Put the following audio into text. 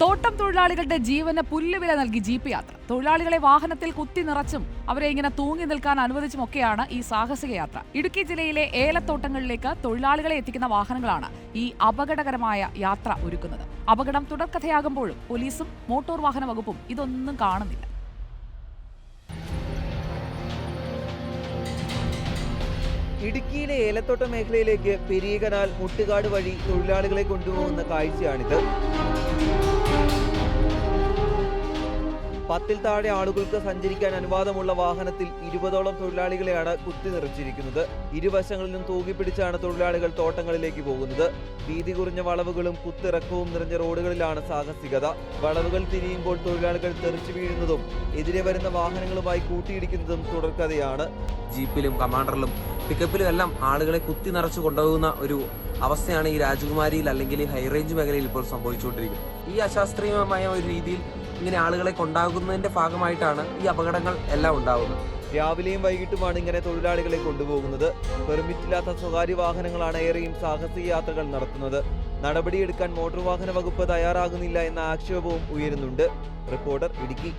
തോട്ടം തൊഴിലാളികളുടെ ജീവന് പുല്ലുവില നൽകി ജീപ്പ് യാത്ര. തൊഴിലാളികളെ വാഹനത്തിൽ കുത്തി നിറച്ചും അവരെ ഇങ്ങനെ തൂങ്ങി നിൽക്കാൻ അനുവദിച്ചുമൊക്കെയാണ് ഈ സാഹസിക യാത്ര. ഇടുക്കി ജില്ലയിലെ ഏലത്തോട്ടങ്ങളിലേക്ക് തൊഴിലാളികളെ എത്തിക്കുന്ന വാഹനങ്ങളാണ് ഈ അപകടകരമായ യാത്ര ഒരുക്കുന്നത്. അപകടം തുടർക്കഥയാകുമ്പോഴും പോലീസും മോട്ടോർ വാഹന വകുപ്പും ഇതൊന്നും കാണുന്നില്ല. ഇടുക്കിയിലെ ഏലത്തോട്ട മേഖലയിലേക്ക് പെരിയ കനാൽ മുട്ടുകാട് വഴി തൊഴിലാളികളെ കൊണ്ടുപോകുന്ന കാഴ്ചയാണിത്. പത്തിൽ താഴെ ആളുകൾക്ക് സഞ്ചരിക്കാൻ അനുവാദമുള്ള വാഹനത്തിൽ ഇരുപതോളം തൊഴിലാളികളെയാണ് കുത്തി നിറച്ചിരിക്കുന്നത്. ഇരുവശങ്ങളിലും തൂങ്ങി പിടിച്ചാണ് തൊഴിലാളികൾ തോട്ടങ്ങളിലേക്ക് പോകുന്നത്. വീതി കുറഞ്ഞ വളവുകളും കുത്തിറക്കവും നിറഞ്ഞ റോഡുകളിലാണ് സാഹസികത. വളവുകൾ തിരിയുമ്പോൾ തൊഴിലാളികൾ തെറിച്ചു വീഴുന്നതും എതിരെ വരുന്ന വാഹനങ്ങളുമായി കൂട്ടിയിടിക്കുന്നതും തുടർക്കഥയാണ്. ജീപ്പിലും കമാൻഡറിലും പിക്കപ്പിലും എല്ലാം ആളുകളെ കുത്തി നിറച്ചു കൊണ്ടുപോകുന്ന ഒരു അവസ്ഥയാണ് ഈ രാജകുമാരിയിൽ അല്ലെങ്കിൽ ഹൈറേഞ്ച് മേഖലയിൽ ഇപ്പോൾ സംഭവിച്ചുകൊണ്ടിരിക്കുന്നത്. ഈ അശാസ്ത്രീയമായ ഒരു രീതിയിൽ ഇങ്ങനെ ആളുകളെ കൊണ്ടാകുന്നതിന്റെ ഭാഗമായിട്ടാണ് ഈ അപകടങ്ങൾ എല്ലാം ഉണ്ടാകുന്നത് രാവിലെയും വൈകിട്ടുമാണ് ഇങ്ങനെ തൊഴിലാളികളെ കൊണ്ടുപോകുന്നത്. പെർമിറ്റ് ഇല്ലാത്ത സ്വകാര്യ വാഹനങ്ങളാണ് ഏറെയും സാഹസിക യാത്രകൾ നടത്തുന്നത്. നടപടിയെടുക്കാൻ മോട്ടോർ വാഹന വകുപ്പ് തയ്യാറാകുന്നില്ല എന്ന ആക്ഷേപവും ഉയരുന്നുണ്ട്. റിപ്പോർട്ടർ ഇടുക്കി.